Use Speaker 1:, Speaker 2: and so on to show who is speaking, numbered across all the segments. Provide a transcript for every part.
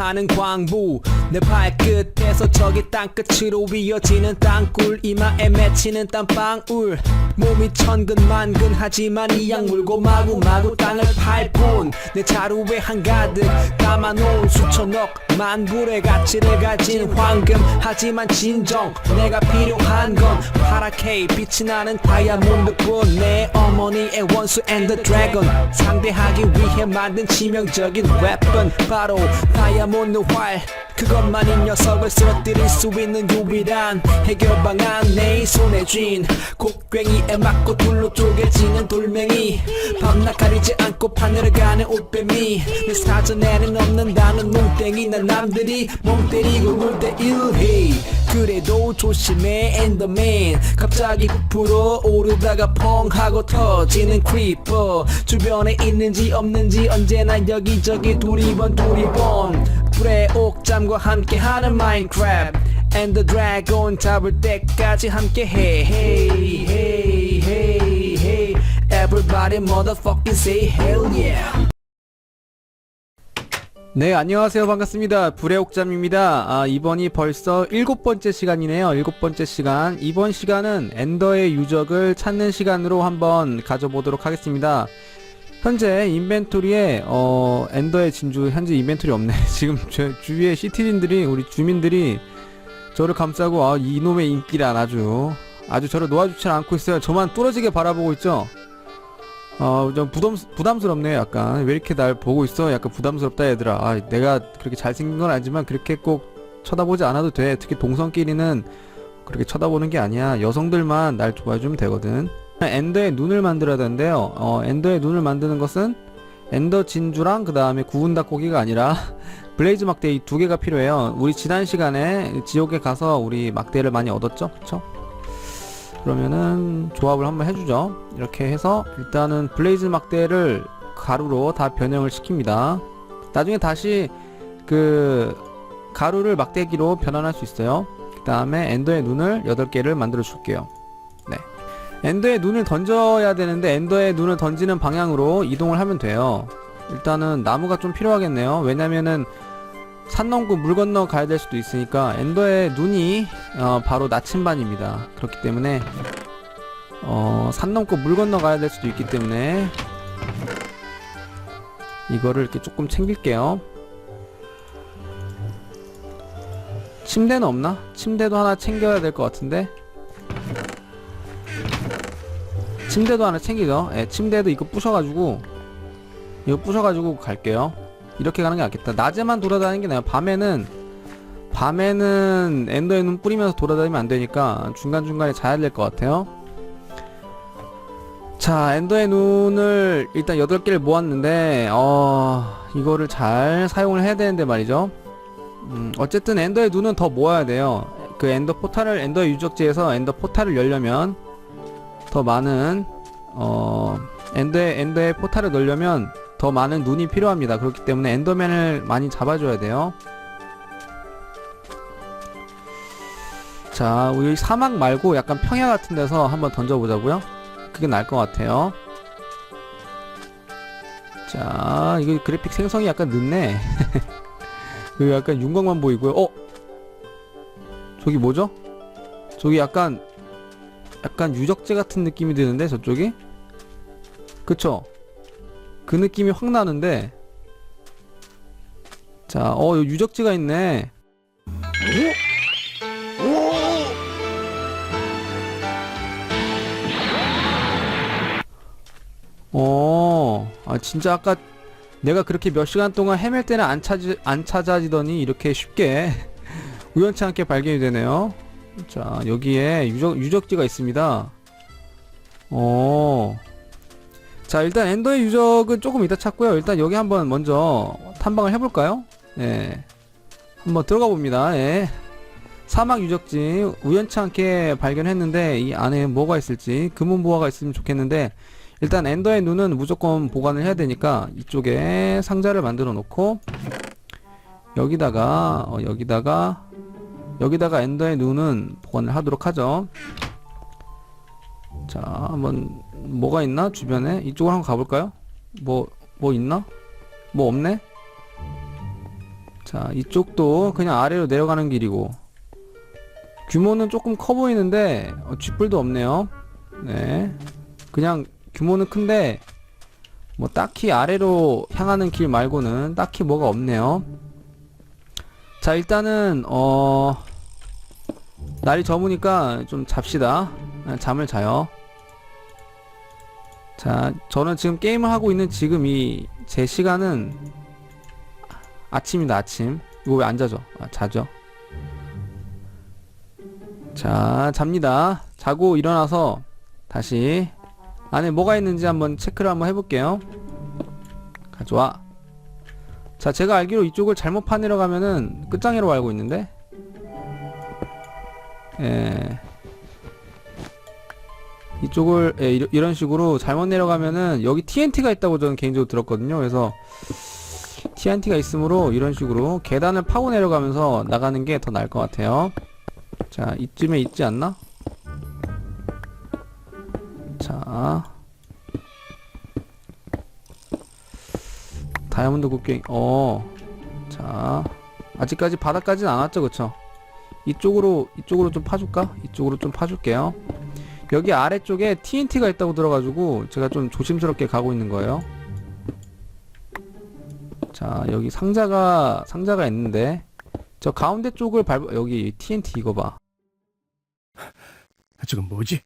Speaker 1: 파는 광부. 내 발끝에서 저기 땅끝으로 이어지는 땅굴. 이마에 맺히는 땀방울. 몸이 천근만근 하지만 이양 물고 마구마구 땅을 팔뿐. 내 자루에 한가득 담아놓은 수천억 만불의 가치를 가진 황금. 하지만 진정 내가 필요한 건 파랗게 빛이 나는 다이아몬드뿐. 내 어머니의 원수 앤 더 드래곤 상대하기 위해 만든 치명적인 웨폰 바로 다이아몬드 I'm on the wire. 그것만 이 녀석을 쓰러뜨릴 수 있는 유일한 해결 방안. 내 손에 쥔 곡괭이에 맞고 둘로 쪼개지는 돌멩이. 밤낮 가리지 않고 하늘을 가는 올빼미 내 사전에는 없는다는 몽땡이. 난 남들이 멍 때리고 놀때 일해. 그래도 조심해 엔더맨. 갑자기 부풀어 오르다가 펑 하고 터지는 크리퍼 주변에 있는지 없는지 언제나 여기저기 두리번 두리번 불의 옥잠과 함께하는 마인크래프트 엔더 드래곤 잡을 때까지 함께해 hey hey hey hey everybody motherfucking say hell yeah 네, 안녕하세요. 반갑습니다. 불의 옥잠입니다. 아, 이번이 벌써 일곱 번째 시간이네요. 일곱 번째 시간. 이번 시간은 엔더의 유적을 찾는 시간으로 한번 가져보도록 하겠습니다. 현재 인벤토리에, 어, 엔더의 진주, 현재 인벤토리 없네. 지금 제 주위에 시티즌들이, 우리 주민들이 저를 감싸고, 아, 이놈의 인기란 아주, 아주 저를 놓아주지 않고 있어요. 저만 뚫어지게 바라보고 있죠. 어, 좀 부담, 부담스럽네요, 약간. 왜 이렇게 날 보고 있어? 약간 부담스럽다, 얘들아. 아, 내가 그렇게 잘생긴 건 아니지만 그렇게 꼭 쳐다보지 않아도 돼. 특히 동성끼리는 그렇게 쳐다보는 게 아니야. 여성들만 날 좋아해주면 되거든. 엔더의 눈을 만들어야 되는데요. 어, 엔더의 눈을 만드는 것은 엔더 진주랑 그 다음에 구운 닭고기가 아니라 블레이즈 막대 이 두 개가 필요해요. 우리 지난 시간에 지옥에 가서 우리 막대를 많이 얻었죠? 그쵸? 그러면은 조합을 한번 해주죠 이렇게 해서 일단은 블레이즈 막대를 가루로 다 변형을 시킵니다 나중에 다시 그 가루를 막대기로 변환할 수 있어요 그 다음에 엔더의 눈을 8개를 만들어 줄게요 네 엔더의 눈을 던져야 되는데 엔더의 눈을 던지는 방향으로 이동을 하면 돼요 일단은 나무가 좀 필요하겠네요 왜냐면은 산 넘고 물 건너 가야 될 수도 있으니까 엔더의 눈이 어, 바로 나침반입니다. 그렇기 때문에 어, 산 넘고 물 건너 가야 될 수도 있기 때문에 이거를 이렇게 조금 챙길게요. 침대는 없나? 침대도 하나 챙겨야 될 것 같은데 침대도 하나 챙기죠. 예, 침대도 이거 부셔가지고 이거 부셔가지고 갈게요. 이렇게 가는 게 낫겠다. 낮에만 돌아다니는 게 나아요. 밤에는 밤에는 엔더의 눈 뿌리면서 돌아다니면 안 되니까 중간중간에 자야 될 것 같아요. 자, 엔더의 눈을 일단 8개를 모았는데 어, 이거를 잘 사용을 해야 되는데 말이죠. 음, 어쨌든 엔더의 눈은 더 모아야 돼요. 그 엔더 포탈을 엔더의 유적지에서 엔더 포탈을 열려면 더 많은 어, 엔더의 엔더의 포탈을 넣으려면 더 많은 눈이 필요합니다. 그렇기 때문에 엔더맨을 많이 잡아줘야 돼요. 자, 우리 사막 말고 약간 평야 같은 데서 한번 던져보자고요. 그게 나을 것 같아요. 자, 이거 그래픽 생성이 약간 늦네. 그 약간 윤곽만 보이고요. 어? 저기 뭐죠? 저기 약간 약간 유적지 같은 느낌이 드는데 저쪽이? 그쵸? 그 느낌이 확 나는데 자, 어, 유적지가 있네. 어, 아, 진짜 아까 내가 그렇게 몇 시간 동안 헤맬 때는 안 찾지, 안 찾아지더니 이렇게 쉽게 우연치 않게 발견이 되네요. 자, 여기에 유적, 유적지가 있습니다. 어, 자 일단 엔더의 유적은 조금 이따 찾고요. 일단 여기 한번 먼저 탐방을 해볼까요? 예. 한번 들어가 봅니다. 예. 사막 유적지 우연치 않게 발견했는데 이 안에 뭐가 있을지 금은 보화가 있으면 좋겠는데 일단 엔더의 눈은 무조건 보관을 해야 되니까 이쪽에 상자를 만들어 놓고 여기다가 어, 여기다가 여기다가 엔더의 눈은 보관을 하도록 하죠 자, 한번 뭐가 있나 주변에 이쪽으로 한번 가볼까요? 뭐뭐 있나? 뭐 없네? 자, 이쪽도 그냥 아래로 내려가는 길이고 규모는 조금 커 보이는데 어, 쥐뿔도 없네요. 네, 그냥 규모는 큰데 뭐 딱히 아래로 향하는 길 말고는 딱히 뭐가 없네요. 자, 일단은 어 날이 저무니까 좀 잡시다. 아, 잠을 자요. 자, 저는 지금 게임을 하고 있는 지금 이 제 시간은 아침이다, 아침. 이거 왜 안 자죠? 아, 자죠. 자, 잡니다. 자고 일어나서 다시 안에 뭐가 있는지 한번 체크를 한번 해볼게요. 가져와. 자, 제가 알기로 이쪽을 잘못 파내려 가면은 끝장이라고 알고 있는데. 예. 이쪽을 예, 이러- 이런 식으로 잘못 내려가면은 여기 TNT가 있다고 저는 개인적으로 들었거든요. 그래서 TNT가 있으므로 이런 식으로 계단을 파고 내려가면서 나가는 게 더 나을 것 같아요. 자, 이쯤에 있지 않나? 자. 다이아몬드 곡괭이, 어. 자. 아직까지 바닥까지는 안 왔죠, 그쵸? 이쪽으로, 이쪽으로 좀 파줄까? 이쪽으로 좀 파줄게요. 여기 아래쪽에 TNT가 있다고 들어가지고 제가 좀 조심스럽게 가고 있는 거예요. 자, 여기 상자가, 상자가 있는데, 저 가운데 쪽을 밟, 여기 TNT 이거 봐.
Speaker 2: 저건 뭐지?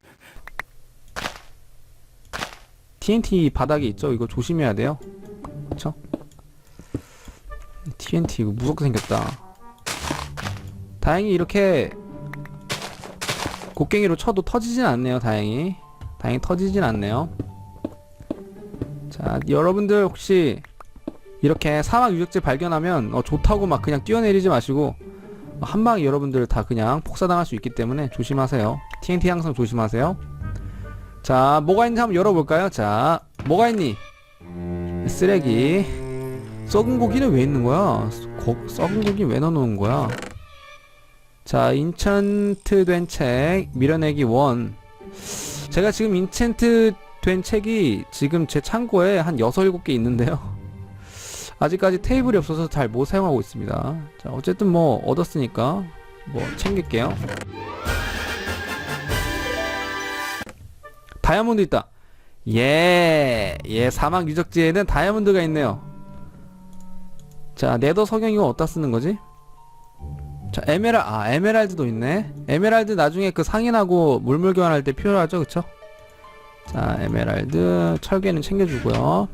Speaker 1: TNT 바닥에 있죠? 이거 조심해야 돼요. 그쵸? TNT 이거 무섭게 생겼다. 다행히 이렇게 곡괭이로 쳐도 터지진 않네요, 다행히. 다행히 터지진 않네요. 자, 여러분들 혹시 이렇게 사막 유적지 발견하면 어, 좋다고 막 그냥 뛰어내리지 마시고 어, 한 방에 여러분들 다 그냥 폭사당할 수 있기 때문에 조심하세요. TNT 항상 조심하세요. 자, 뭐가 있는지 한번 열어볼까요? 자, 뭐가 있니? 쓰레기. 썩은 고기는 왜 있는 거야? 고, 썩은 고기 왜 넣어놓은 거야? 자, 인챈트 된 책, 밀어내기 원. 제가 지금 인챈트 된 책이 지금 제 창고에 한 6, 7개 있는데요. 아직까지 테이블이 없어서 잘 못 사용하고 있습니다. 자, 어쨌든 뭐, 얻었으니까, 뭐, 챙길게요. 다이아몬드 있다. 예, 예, 사막 유적지에는 다이아몬드가 있네요. 자, 네더 석영 이거 어디다 쓰는 거지? 자, 에메랄, 아, 에메랄드도 있네. 에메랄드 나중에 그 상인하고 물물 교환할 때 필요하죠, 그쵸? 자, 에메랄드, 철개는 챙겨주고요.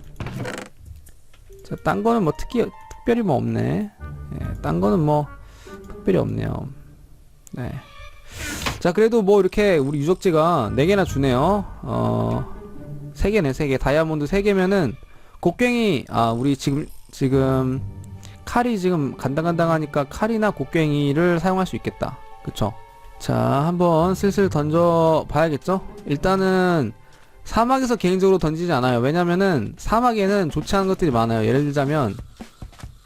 Speaker 1: 자, 딴 거는 뭐 특히, 특별히 뭐 없네. 예, 딴 거는 뭐, 특별히 없네요. 네. 자, 그래도 뭐 이렇게 우리 유적지가 4개나 주네요. 어, 3개네, 3개. 다이아몬드 3개면은, 곡괭이, 아, 우리 지금, 지금, 칼이 지금 간당간당하니까 칼이나 곡괭이를 사용할 수 있겠다. 그쵸? 자, 한번 슬슬 던져 봐야겠죠? 일단은, 사막에서 개인적으로 던지지 않아요. 왜냐면은, 사막에는 좋지 않은 것들이 많아요. 예를 들자면,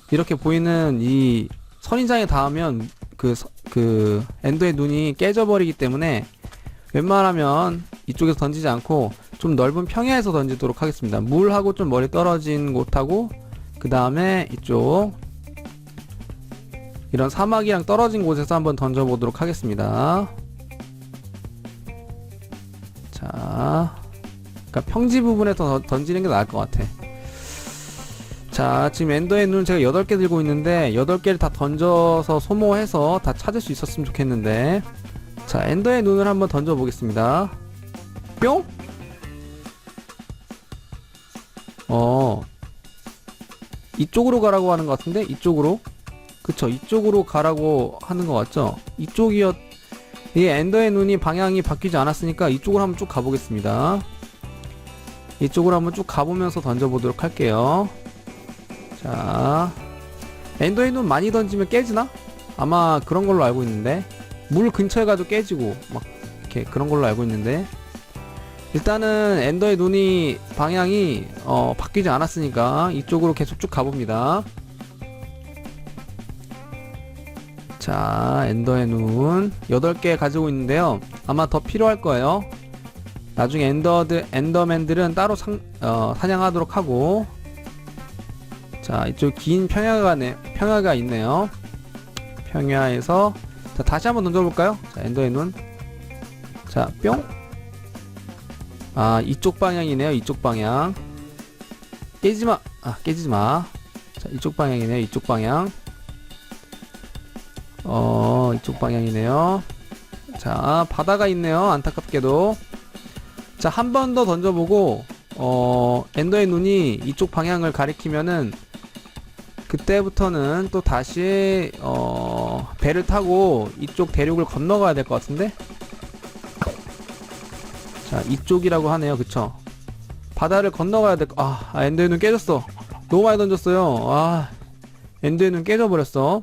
Speaker 1: 이렇게 보이는 이 선인장에 닿으면, 그, 서- 그, 엔더의 눈이 깨져버리기 때문에, 웬만하면 이쪽에서 던지지 않고, 좀 넓은 평야에서 던지도록 하겠습니다. 물하고 좀 멀리 떨어진 곳하고, 그 다음에 이쪽, 이런 사막이랑 떨어진 곳에서 한번 던져보도록 하겠습니다. 자, 그러니까 평지 부분에서 던- 던지는 게 나을 것 같아. 자, 지금 엔더의 눈 제가 8개 들고 있는데 8개를 다 던져서 소모해서 다 찾을 수 있었으면 좋겠는데 자, 엔더의 눈을 한번 던져보겠습니다. 뿅? 어, 이쪽으로 가라고 하는 것 같은데 이쪽으로? 그쵸 이쪽으로 가라고 하는 것 같죠? 이쪽이었 이 엔더의 눈이 방향이 바뀌지 않았으니까 이쪽으로 한번 쭉 가보겠습니다. 이쪽으로 한번 쭉 가보면서 던져보도록 할게요. 자 엔더의 눈 많이 던지면 깨지나? 아마 그런 걸로 알고 있는데 물 근처에 가도 깨지고 막 이렇게 그런 걸로 알고 있는데 일단은 엔더의 눈이 방향이 어, 바뀌지 않았으니까 이쪽으로 계속 쭉 가봅니다 자, 엔더의 눈 8개 가지고 있는데요. 아마 더 필요할 거예요. 나중에 엔더드 엔더맨들은 따로 상, 어, 사냥하도록 하고. 자 이쪽 긴 평야가 네, 평야가 있네요. 평야에서 자 다시 한번 던져볼까요? 자 엔더의 눈 자 뿅 아 이쪽 방향이네요 이쪽 방향. 깨지마 아 깨지마. 자 이쪽 방향이네요 이쪽 방향 어 이쪽 방향이네요. 자 바다가 있네요. 안타깝게도. 자 한 번 더 던져보고 어 엔더의 눈이 이쪽 방향을 가리키면은 그때부터는 또 다시 어 배를 타고 이쪽 대륙을 건너가야 될 것 같은데? 자 이쪽이라고 하네요. 그쵸? 바다를 건너가야 될 아, 아 엔더의 눈 깨졌어. 너무 많이 던졌어요. 아 엔더의 눈 깨져버렸어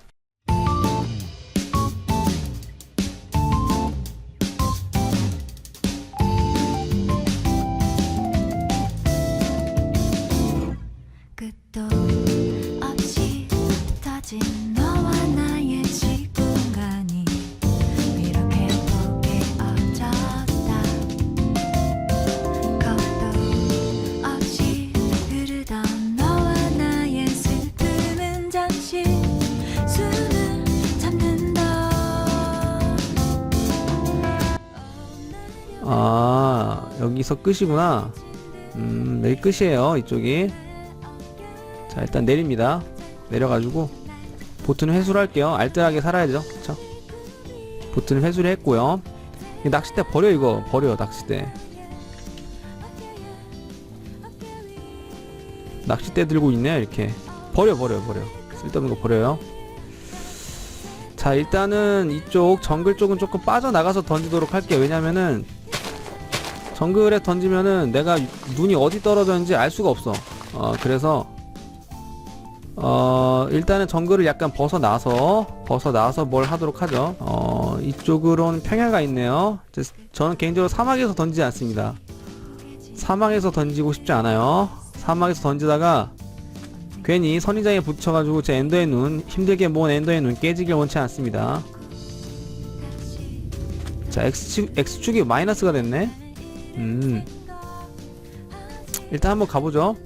Speaker 1: 아 여기서 끝이구나. 음 여기 끝이에요 이쪽이. 자 일단 내립니다. 내려가지고 보트는 회수를 할게요. 알뜰하게 살아야죠? 그쵸? 보트는 회수를 했고요. 이 낚싯대 버려 이거. 버려 낚싯대. 낚싯대 들고 있네요 이렇게. 버려 버려 버려. 쓸데없는 거 버려요. 자 일단은 이쪽 정글 쪽은 조금 빠져나가서 던지도록 할게요. 왜냐면은 정글에 던지면은 내가 눈이 어디 떨어졌는지 알 수가 없어. 어, 그래서 어, 일단은 정글을 약간 벗어나서 벗어나서 뭘 하도록 하죠. 어, 이쪽으로는 평야가 있네요. 저는 개인적으로 사막에서 던지지 않습니다. 사막에서 던지고 싶지 않아요. 사막에서 던지다가 괜히 선인장에 붙여가지고 제 엔더의 눈 힘들게 모은 엔더의 눈 깨지길 원치 않습니다. 자 X축, X축이 마이너스가 됐네. 음. 일단 한번 가보죠.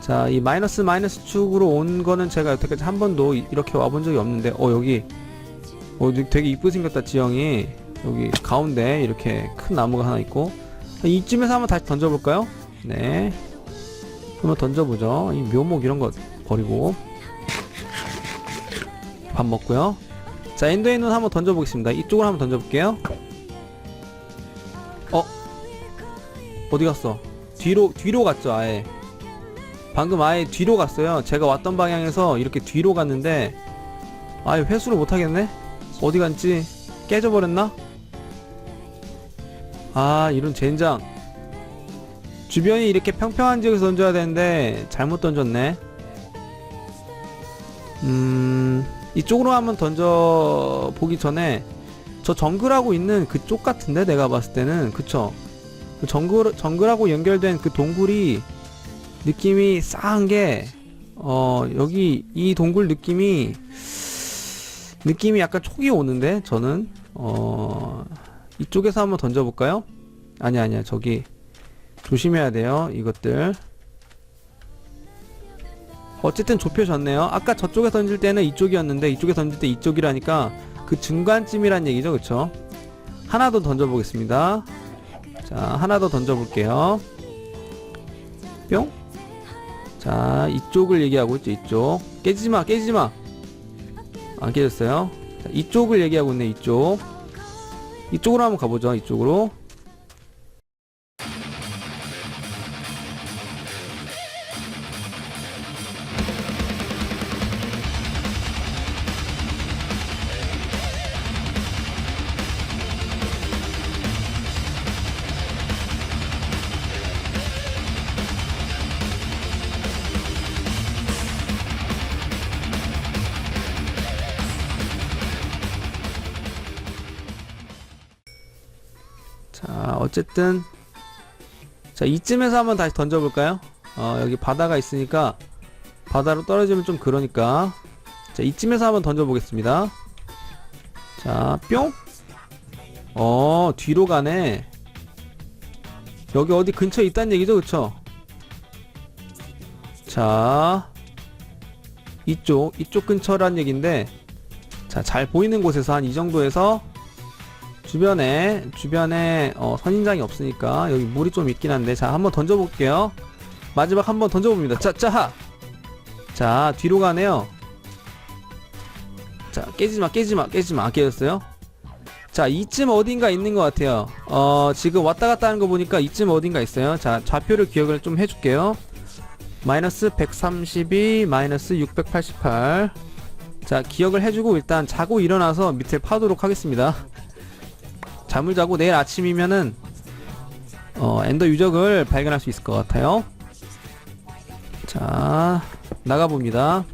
Speaker 1: 자, 이 마이너스 마이너스 축으로 온 거는 제가 여태까지 한 번도 이- 이렇게 와본 적이 없는데, 어, 여기, 어, 되게 이쁘게 생겼다, 지형이. 여기 가운데 이렇게 큰 나무가 하나 있고. 이쯤에서 한번 다시 던져볼까요? 네. 한번 던져보죠. 이 묘목 이런 거 버리고. 밥 먹고요. 자, 엔더의 눈 한번 던져보겠습니다. 이쪽으로 한번 던져볼게요. 어디 갔어? 뒤로 뒤로 갔죠 아예. 방금 아예 뒤로 갔어요. 제가 왔던 방향에서 이렇게 뒤로 갔는데 아예 회수를 못하겠네? 어디 갔지? 깨져버렸나? 아 이런 젠장. 주변이 이렇게 평평한 지역에서 던져야 되는데 잘못 던졌네. 음 이쪽으로 한번 던져 보기 전에 저 정글하고 있는 그쪽 같은데 내가 봤을 때는. 그쵸 그 정글 정글하고 연결된 그 동굴이 느낌이 싸한 게 어 여기 이 동굴 느낌이 느낌이 약간 촉이 오는데 저는? 어 이쪽에서 한번 던져볼까요? 아니 아니야. 저기 조심해야 돼요 이것들. 어쨌든 좁혀졌네요. 아까 저쪽에 던질 때는 이쪽이었는데 이쪽에 던질 때 이쪽이라니까 그 중간쯤이란 얘기죠 그쵸? 하나 더 던져보겠습니다 자, 하나 더 던져볼게요. 뿅. 자, 이쪽을 얘기하고 있죠, 이쪽. 깨지지 마, 깨지지 마. 안 깨졌어요. 자, 이쪽을 얘기하고 있네, 이쪽. 이쪽으로 한번 가보죠, 이쪽으로. 자, 어쨌든 자, 이쯤에서 한번 다시 던져볼까요? 어, 여기 바다가 있으니까 바다로 떨어지면 좀 그러니까 자, 이쯤에서 한번 던져보겠습니다. 자, 뿅! 어, 뒤로 가네. 여기 어디 근처에 있다는 얘기죠, 그쵸? 자, 이쪽, 이쪽 근처란 얘기인데, 자, 잘 보이는 곳에서 한 이 정도에서 주변에, 주변에, 어, 선인장이 없으니까 여기 물이 좀 있긴 한데, 자, 한번 던져볼게요. 마지막 한번 던져봅니다. 자, 자, 자, 뒤로 가네요. 자, 깨지마, 깨지마, 깨지마. 안 깨졌어요? 자, 이쯤 어딘가 있는 것 같아요. 어, 지금 왔다 갔다 하는 거 보니까 이쯤 어딘가 있어요. 자, 좌표를 기억을 좀 해줄게요. 마이너스 132, 마이너스 688. 자, 기억을 해주고 일단 자고 일어나서 밑을 파도록 하겠습니다. 잠을 자고 내일 아침이면은, 어, 엔더 유적을 발견할 수 있을 것 같아요. 자, 나가봅니다.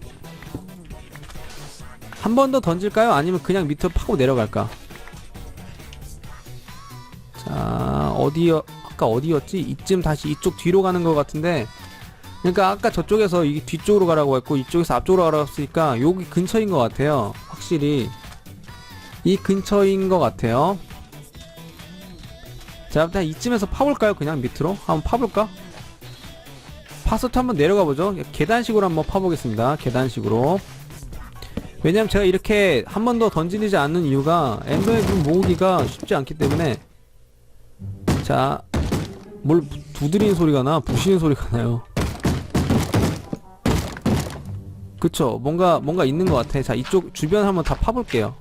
Speaker 1: 한 번 더 던질까요? 아니면 그냥 밑으로 파고 내려갈까? 자, 어디요? 아까 어디였지? 이쯤 다시 이쪽 뒤로 가는 것 같은데. 그러니까 아까 저쪽에서 이 뒤쪽으로 가라고 했고 이쪽에서 앞쪽으로 가라고 했으니까 여기 근처인 것 같아요. 확실히 이 근처인 것 같아요. 자, 일단 이쯤에서 파볼까요? 그냥 밑으로 한번 파볼까? 파서트 한번 내려가 보죠. 계단식으로 한번 파보겠습니다. 계단식으로. 왜냐면 제가 이렇게 한 번 더 던지지 않는 이유가 엔더의 눈 모으기가 쉽지 않기 때문에 자, 뭘 두드리는 소리가 나? 부시는 소리가 나요. 그쵸. 뭔가, 뭔가 있는 것 같아. 자, 이쪽 주변 한번 다 파볼게요.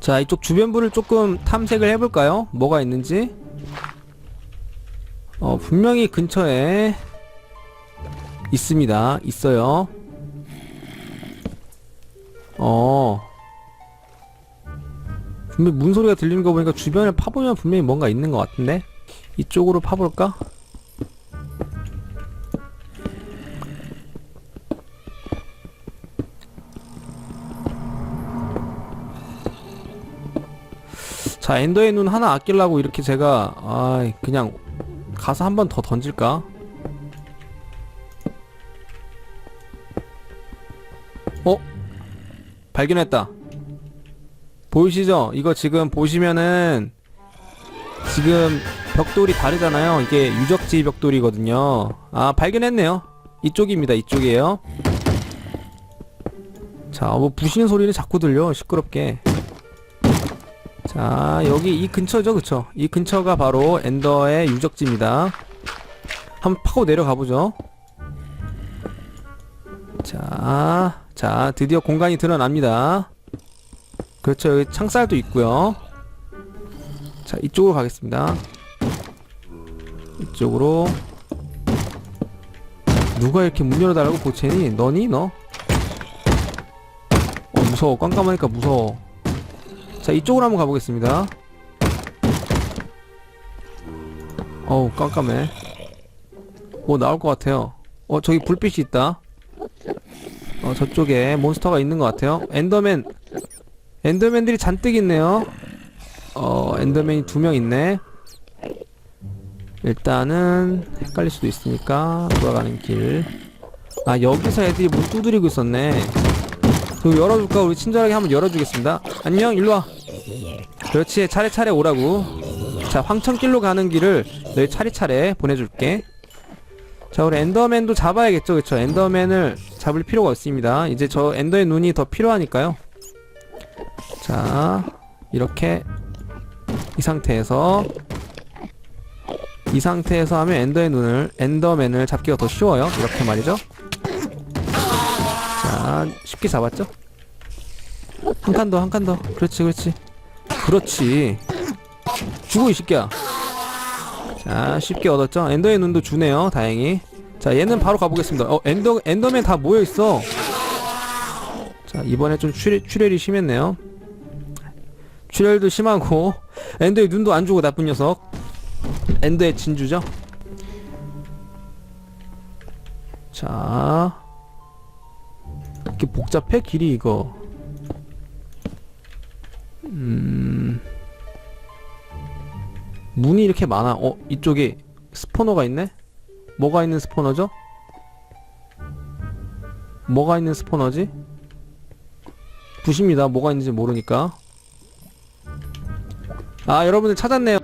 Speaker 1: 자, 이쪽 주변부를 조금 탐색을 해볼까요? 뭐가 있는지. 어, 분명히 근처에 있습니다. 있어요. 어. 분명 문 소리가 들리는 거 보니까 주변을 파보면 분명히 뭔가 있는 것 같은데 이쪽으로 파볼까? 자 엔더의 눈 하나 아끼려고 이렇게 제가 아 그냥 가서 한 번 더 던질까? 어? 발견했다. 보이시죠? 이거 지금 보시면은 지금 벽돌이 다르잖아요. 이게 유적지 벽돌이거든요. 아 발견했네요. 이쪽입니다. 이쪽이에요. 자, 뭐 부시는 소리는 자꾸 들려. 시끄럽게. 자, 여기 이 근처죠, 그쵸? 이 근처가 바로 엔더의 유적지입니다. 한번 파고 내려가 보죠. 자, 자, 드디어 공간이 드러납니다. 그렇죠. 여기 창살도 있고요. 자, 이쪽으로 가겠습니다. 이쪽으로. 누가 이렇게 문 열어달라고 보채니? 너니? 너? 어, 무서워. 깜깜하니까 무서워. 자, 이쪽으로 한번 가보겠습니다. 어우, 깜깜해. 뭐 나올 것 같아요. 어, 저기 불빛이 있다. 어, 저쪽에 몬스터가 있는 것 같아요. 엔더맨. 엔더맨들이 잔뜩 있네요. 어, 엔더맨이 두 명 있네. 일단은 헷갈릴 수도 있으니까 돌아가는 길. 아, 여기서 애들이 문 두드리고 있었네. 그 열어줄까? 우리 친절하게 한번 열어주겠습니다. 안녕, 일로 와. 그렇지, 차례차례 오라고. 자, 황천길로 가는 길을 너희 차례차례 보내줄게. 자, 우리 엔더맨도 잡아야겠죠, 그쵸? 엔더맨을 잡을 필요가 있습니다. 이제 저 엔더의 눈이 더 필요하니까요. 자, 이렇게 이 상태에서 이 상태에서 하면 엔더의 눈을 엔더맨을 잡기가 더 쉬워요. 이렇게 말이죠. 자, 쉽게 잡았죠? 한 칸 더, 한 칸 더. 그렇지, 그렇지. 그렇지. 주고 이 새끼야. 자, 쉽게 얻었죠? 엔더의 눈도 주네요. 다행히. 자, 얘는 바로 가보겠습니다. 어, 엔더 엔더맨 다 모여 있어. 자, 이번에 좀 출혈, 출혈이 심했네요. 출혈도 심하고 엔더의 눈도 안 주고 나쁜 녀석. 엔더의 진주죠. 자, 이렇게 복잡해 길이 이거. 음, 문이 이렇게 많아. 어, 이쪽에 스포너가 있네. 뭐가 있는 스포너죠? 뭐가 있는 스포너지? 부십니다. 뭐가 있는지 모르니까. 아, 여러분들 찾았네요.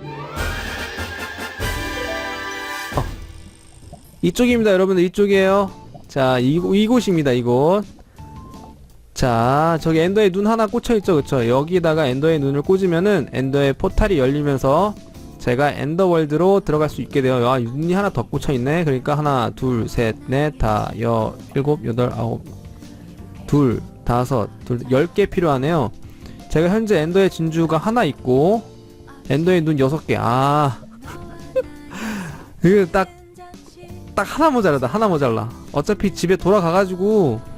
Speaker 1: 이쪽입니다 여러분들 이쪽이에요 자 이, 이곳입니다 이곳 자 저기 엔더의 눈 하나 꽂혀있죠 그쵸? 여기다가 엔더의 눈을 꽂으면은 엔더의 포탈이 열리면서 제가 엔더월드로 들어갈 수 있게 돼요. 아 눈이 하나 더 꽂혀있네. 그러니까 하나 둘셋넷다여 일곱 여덟 아홉 둘 다섯 둘 열 개 필요하네요. 제가 현재 엔더의 진주가 하나 있고 엔더의 눈 여섯 개아. 이거 딱딱 하나 모자라다 하나 모자라. 어차피 집에 돌아가가지고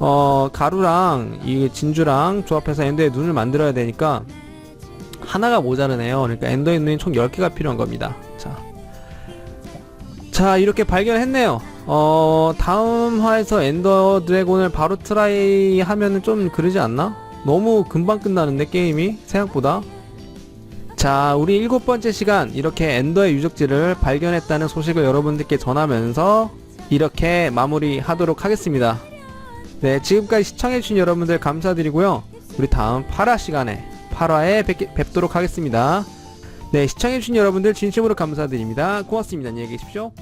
Speaker 1: 어 가루랑 이 진주랑 조합해서 엔더의 눈을 만들어야 되니까 하나가 모자르네요 그러니까 엔더의 눈이 총 10개가 필요한 겁니다 자. 자 이렇게 발견했네요 어 다음 화에서 엔더 드래곤을 바로 트라이 하면은 좀 그러지 않나? 너무 금방 끝나는데 게임이 생각보다 자, 우리 일곱 번째 시간 이렇게 엔더의 유적지를 발견했다는 소식을 여러분들께 전하면서 이렇게 마무리 하도록 하겠습니다. 네, 지금까지 시청해주신 여러분들 감사드리고요. 우리 다음 8화 시간에 8화에 뵙, 뵙도록 하겠습니다. 네, 시청해주신 여러분들 진심으로 감사드립니다. 고맙습니다. 안녕히 계십시오.